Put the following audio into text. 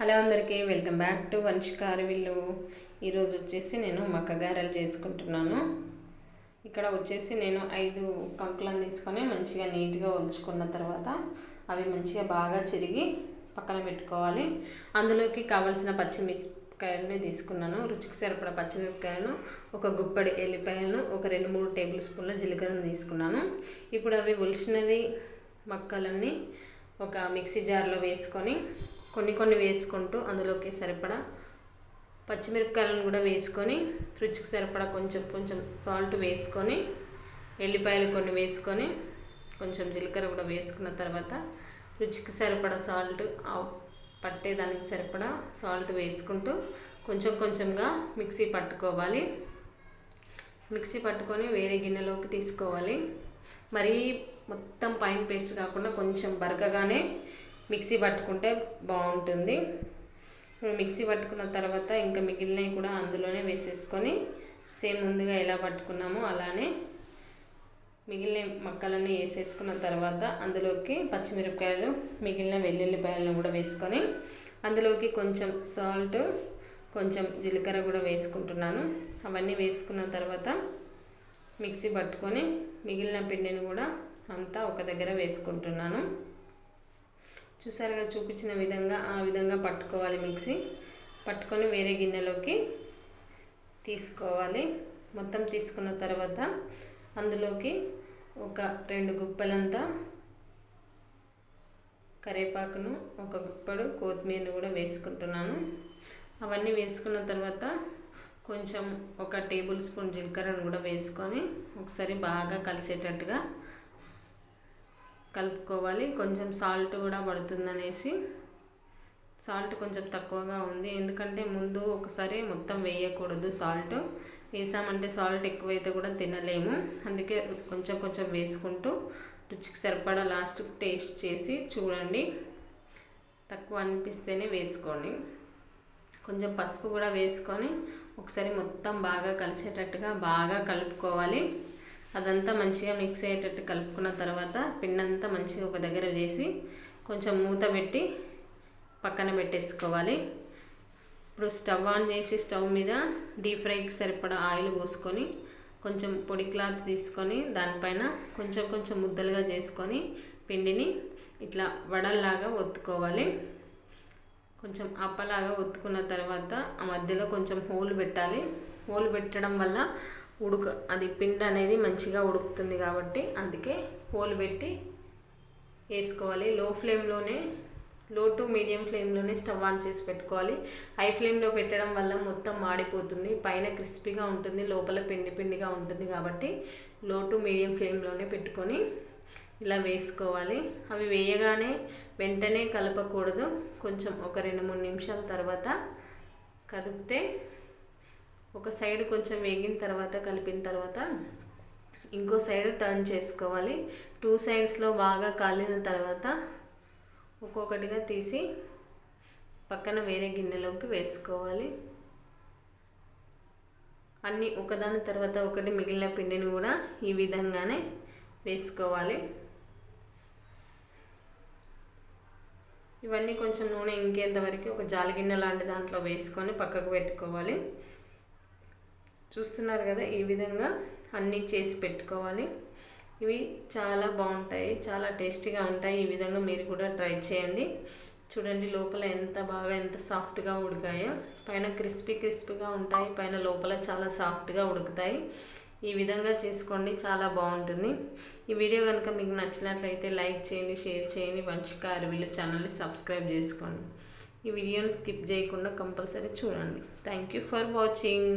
Hello అందరికీ welcome back to వంశకారి విల్లు ఈరోజు వచ్చేసి నేను మక్కగారెలు చేసుకుంటున్నాను. ఇక్కడ వచ్చేసి నేను ఐదు కంకులను తీసుకొని మంచిగా నీట్గా ఒలుచుకున్న తర్వాత అవి మంచిగా బాగా చిరిగి పక్కన పెట్టుకోవాలి. అందులోకి కావలసిన పచ్చిమిరపకాయలని తీసుకున్నాను. రుచికి సరిపడ పచ్చిమిరపకాయలను ఒక గుప్పడి ఎల్లిపాయలను ఒక రెండు మూడు టేబుల్ స్పూన్ల జీలకర్రను తీసుకున్నాను. ఇప్పుడు అవి ఒలిసినవి మక్కలన్నీ ఒక మిక్సీ జార్లో వేసుకొని కొన్ని కొన్ని వేసుకుంటూ అందులోకి సరిపడా పచ్చిమిరపకాయలను కూడా వేసుకొని రుచికి సరిపడా కొంచెం కొంచెం సాల్ట్ వేసుకొని ఎల్లిపాయలు కొన్ని వేసుకొని కొంచెం జీలకర్ర కూడా వేసుకున్న తర్వాత రుచికి సరిపడా సాల్ట్ పట్టేదానికి సరిపడా సాల్ట్ వేసుకుంటూ కొంచెం కొంచెంగా మిక్సీ పట్టుకోవాలి. మిక్సీ పట్టుకొని వేరే గిన్నెలోకి తీసుకోవాలి. మరీ మొత్తం పైన పేస్ట్ కాకుండా కొంచెం బరకగానే మిక్సీ పట్టుకుంటే బాగుంటుంది. ఇప్పుడు మిక్సీ పట్టుకున్న తర్వాత ఇంకా మిగిలినవి కూడా అందులోనే వేసేసుకొని సేమ్ ముందుగా ఎలా పట్టుకున్నామో అలానే మిగిలిన మక్కలన్నీ వేసేసుకున్న తర్వాత అందులోకి పచ్చిమిరపకాయలు మిగిలిన వెల్లుల్లిపాయలను కూడా వేసుకొని అందులోకి కొంచెం సాల్ట్ కొంచెం జీలకర్ర కూడా వేసుకుంటున్నాను. అవన్నీ వేసుకున్న తర్వాత మిక్సీ పట్టుకొని మిగిలిన పిండిని కూడా అంతా ఒక దగ్గర వేసుకుంటున్నాను. చూసారుగా చూపించిన విధంగా ఆ విధంగా పట్టుకోవాలి మిక్సీ. పట్టుకొని వేరే గిన్నెలోకి తీసుకోవాలి. మొత్తం తీసుకున్న తర్వాత అందులోకి ఒక రెండు గుప్పలంతా కరివేపాకును ఒక గుప్పడు కొత్తిమీరను కూడా వేసుకుంటున్నాను. అవన్నీ వేసుకున్న తర్వాత కొంచెం ఒక టేబుల్ స్పూన్ జీలకర్రను కూడా వేసుకొని ఒకసారి బాగా కలిసేటట్టుగా కలుపుకోవాలి. కొంచెం సాల్ట్ కూడా పడుతుందనేసి. సాల్ట్ కొంచెం తక్కువగా ఉంది. ఎందుకంటే ముందు ఒకసారి మొత్తం వేయకూడదు సాల్ట్. వేసామంటే సాల్ట్ ఎక్కువైతే కూడా తినలేము. అందుకే కొంచెం కొంచెం వేసుకుంటూ రుచికి సరిపడా లాస్ట్ టేస్ట్ చేసి చూడండి. తక్కువ అనిపిస్తేనే వేసుకోండి. కొంచెం పసుపు కూడా వేసుకొని ఒకసారి మొత్తం బాగా కలిసేటట్టుగా బాగా కలుపుకోవాలి. అదంతా మంచిగా మిక్స్ అయ్యేటట్టు కలుపుకున్న తర్వాత పిండి అంతా మంచిగా ఒక దగ్గర చేసి కొంచెం మూత పెట్టి పక్కన పెట్టేసుకోవాలి. ఇప్పుడు స్టవ్ ఆన్ చేసి స్టవ్ మీద డీప్ ఫ్రైకి సరిపడా ఆయిల్ పోసుకొని కొంచెం పొడి క్లాత్ తీసుకొని దానిపైన కొంచెం కొంచెం ముద్దలుగా చేసుకొని పిండిని ఇట్లా వడల్లాగా ఒత్తుకోవాలి. కొంచెం అప్పలాగా ఒత్తుకున్న తర్వాత ఆ మధ్యలో కొంచెం హోల్ పెట్టాలి. హోల్ పెట్టడం వల్ల ఉడక అది పిండి అనేది మంచిగా ఉడుకుతుంది కాబట్టి అందుకే హోల్ పెట్టి వేసుకోవాలి. లో ఫ్లేమ్లోనే లో టు మీడియం ఫ్లేమ్లోనే స్టవ్ ఆన్ చేసి పెట్టుకోవాలి. హై ఫ్లేమ్లో పెట్టడం వల్ల మొత్తం మాడిపోతుంది పైన క్రిస్పీగా ఉంటుంది లోపల పిండి పిండిగా ఉంటుంది కాబట్టి లో టు మీడియం ఫ్లేమ్లోనే పెట్టుకొని ఇలా వేసుకోవాలి. అవి వేయగానే వెంటనే కలపకూడదు. కొంచెం ఒక రెండు మూడు నిమిషాల తర్వాత కదిపితే ఒక సైడ్ కొంచెం వేగిన తర్వాత కలిపిన తర్వాత ఇంకో సైడ్ టర్న్ చేసుకోవాలి. టూ సైడ్స్లో బాగా కాలిన తర్వాత ఒక్కొక్కటిగా తీసి పక్కన వేరే గిన్నెలోకి వేసుకోవాలి. అన్నీ ఒకదాని తర్వాత ఒకటి మిగిలిన పిండిని కూడా ఈ విధంగానే వేసుకోవాలి. ఇవన్నీ కొంచెం నూనె ఇంకేంత వరకు ఒక జాలిగిన్నె లాంటి దాంట్లో వేసుకొని పక్కకు పెట్టుకోవాలి. చూస్తున్నారు కదా ఈ విధంగా అన్నీ చేసి పెట్టుకోవాలి. ఇవి చాలా బాగుంటాయి చాలా టేస్టీగా ఉంటాయి. ఈ విధంగా మీరు కూడా ట్రై చేయండి. చూడండి లోపల ఎంత బాగా ఎంత సాఫ్ట్గా ఉడికాయో. పైన క్రిస్పీ క్రిస్పీగా ఉంటాయి పైన లోపల చాలా సాఫ్ట్గా ఉడుకుతాయి. ఈ విధంగా చేసుకోండి చాలా బాగుంటుంది. ఈ వీడియో కనుక మీకు నచ్చినట్లయితే లైక్ చేయండి షేర్ చేయండి వంశికారు అరవిల ఛానల్ని సబ్స్క్రైబ్ చేసుకోండి. ఈ వీడియోని స్కిప్ చేయకుండా కంపల్సరీ చూడండి. Thank you for watching.